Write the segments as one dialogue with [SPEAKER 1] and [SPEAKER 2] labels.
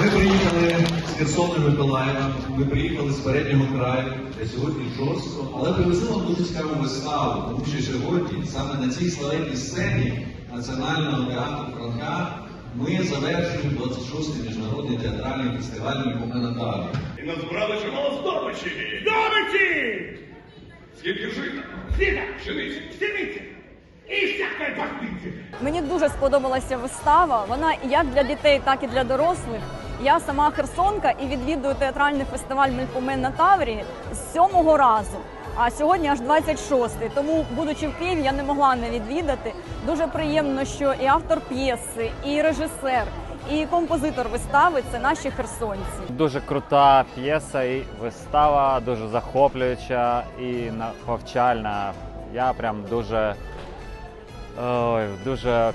[SPEAKER 1] Ми приїхали з Херсона і Миколаєва, ми приїхали з переднього краю, де сьогодні жорстко, але привезли вам дуже цікаву виставу, тому що сьогодні саме на цій славетній сцені Національного театру Франка ми завершуємо 26-й міжнародний театральний фестиваль Миколаєва.
[SPEAKER 2] І назбирали чимало здобичі.
[SPEAKER 3] Здобичі!
[SPEAKER 2] Скільки жита?
[SPEAKER 3] Сіда!
[SPEAKER 2] Пшениці.
[SPEAKER 3] Стіниці! І всякої пастиці!
[SPEAKER 4] Мені дуже сподобалася вистава. Вона як для дітей, так і для дорослих. Я сама херсонка і відвідую театральний фестиваль Мельпомен на Таврії з сьомого разу. А сьогодні аж 26-й. Тому, будучи в Києві, я не могла не відвідати. Дуже приємно, що і автор п'єси, і режисер, і композитор вистави це наші херсонці.
[SPEAKER 5] Дуже крута п'єса і вистава, дуже захоплююча і повчальна. Я прям дуже, ой, дуже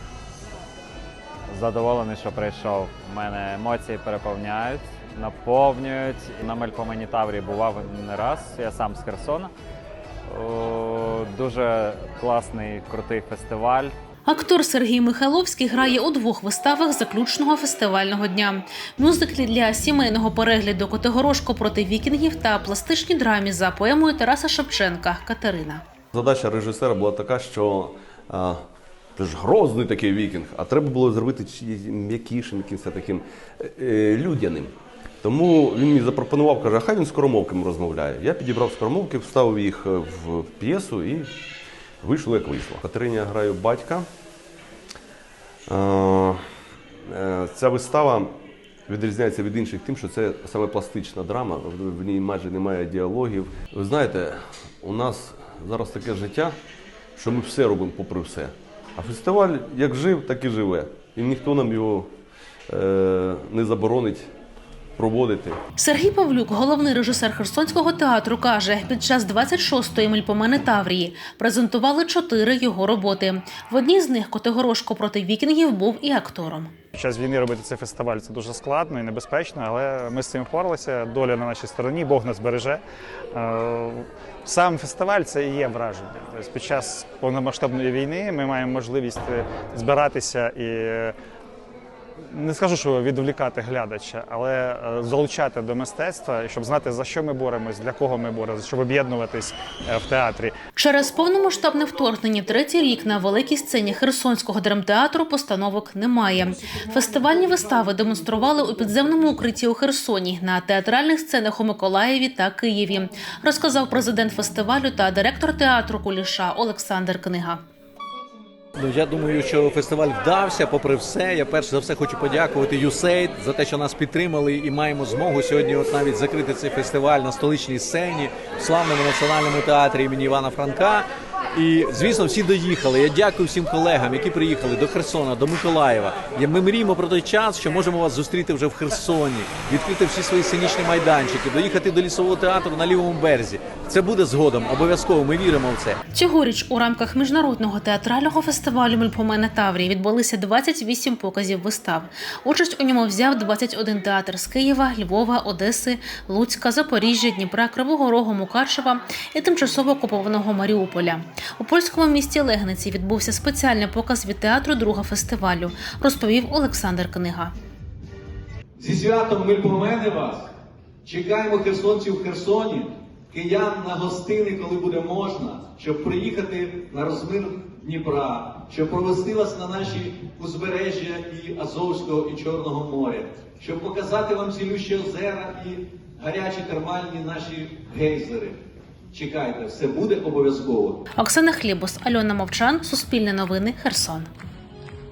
[SPEAKER 5] задоволений, що прийшов. У мене емоції переповняють, наповнюють. На Мельпомені Таврії бував не раз, я сам з Херсона. Дуже класний, крутий фестиваль.
[SPEAKER 6] Актор Сергій Михайловський грає у двох виставах заключного фестивального дня: мюзиклі для сімейного перегляду Котигорошко проти вікінгів та пластичній драмі за поемою Тараса Шевченка Катерина.
[SPEAKER 7] Задача режисера була така, що а, це ж грозний такий вікінг, а треба було зробити м'якішим, якимось таким е, е, людяним. Тому він мені запропонував, каже, хай він скоромовками розмовляє. Я підібрав скоромовки, вставив їх е, в п'єсу і вийшло як вийшло. Катерині я граю батька. Е, Ця вистава відрізняється від інших тим, що це саме пластична драма, в ній майже немає діалогів. Ви знаєте, у нас зараз таке життя, що ми все робимо попри все. А фестиваль як жив, так і живе. І ніхто нам його е, не заборонить проводити.
[SPEAKER 6] Сергій Павлюк, головний режисер Херсонського театру, каже, під час 26-ї мельпомени Таврії презентували чотири його роботи. В одній з них Котигорошко проти вікінгів був і актором.
[SPEAKER 8] Під час війни робити цей фестиваль це дуже складно і небезпечно, але ми з цим впоралися. Доля на нашій стороні, Бог нас береже. Е, Сам фестиваль це і є враження. Тобто під час повномасштабної війни ми маємо можливість е, збиратися і е, не скажу, що відволікати глядача, але е, залучати до мистецтва, щоб знати за що ми боремось, для кого ми боремося, щоб об'єднуватись е, в театрі.
[SPEAKER 6] Через повномасштабне вторгнення третій рік на великій сцені Херсонського драмтеатру постановок немає. Фестивальні вистави демонстрували у підземному укритті у Херсоні на театральних сценах у Миколаєві та Києві, розказав президент фестивалю та директор театру Куліша Олександр Книга.
[SPEAKER 9] Ну, я думаю, що фестиваль вдався. Попри все, я перш за все хочу подякувати USAID за те, що нас підтримали, і маємо змогу сьогодні, от навіть закрити цей фестиваль на столичній сцені в славному національному театрі імені Івана Франка. І звісно, всі доїхали. Я дякую всім колегам, які приїхали до Херсона, до Миколаєва. Ми мріємо про той час, що можемо вас зустріти вже в Херсоні, відкрити всі свої сценічні майданчики, доїхати до лісового театру на лівому березі. Це буде згодом. Обов'язково. Ми віримо в це.
[SPEAKER 6] Цьогоріч у рамках міжнародного театрального фестивалю Мельпомена Таврії відбулися 28 показів вистав. Участь у ньому взяв 21 театр з Києва, Львова, Одеси, Луцька, Запоріжжя, Дніпра, Кривого Рогу, Мукачева і тимчасово окупованого Маріуполя. У польському місті Легниці відбувся спеціальний показ від театру друга фестивалю, розповів Олександр Книга.
[SPEAKER 1] Зі святом ми помени вас. Чекаємо херсонців в Херсоні, киян на гостини, коли буде можна, щоб приїхати на розмир Дніпра, щоб провести вас на наші узбережжя і Азовського і Чорного моря, щоб показати вам цілющі озера і гарячі термальні наші гейзери. Чекайте, все буде обов'язково.
[SPEAKER 6] Оксана Хлібус, Альона Мовчан, Суспільне новини, Херсон.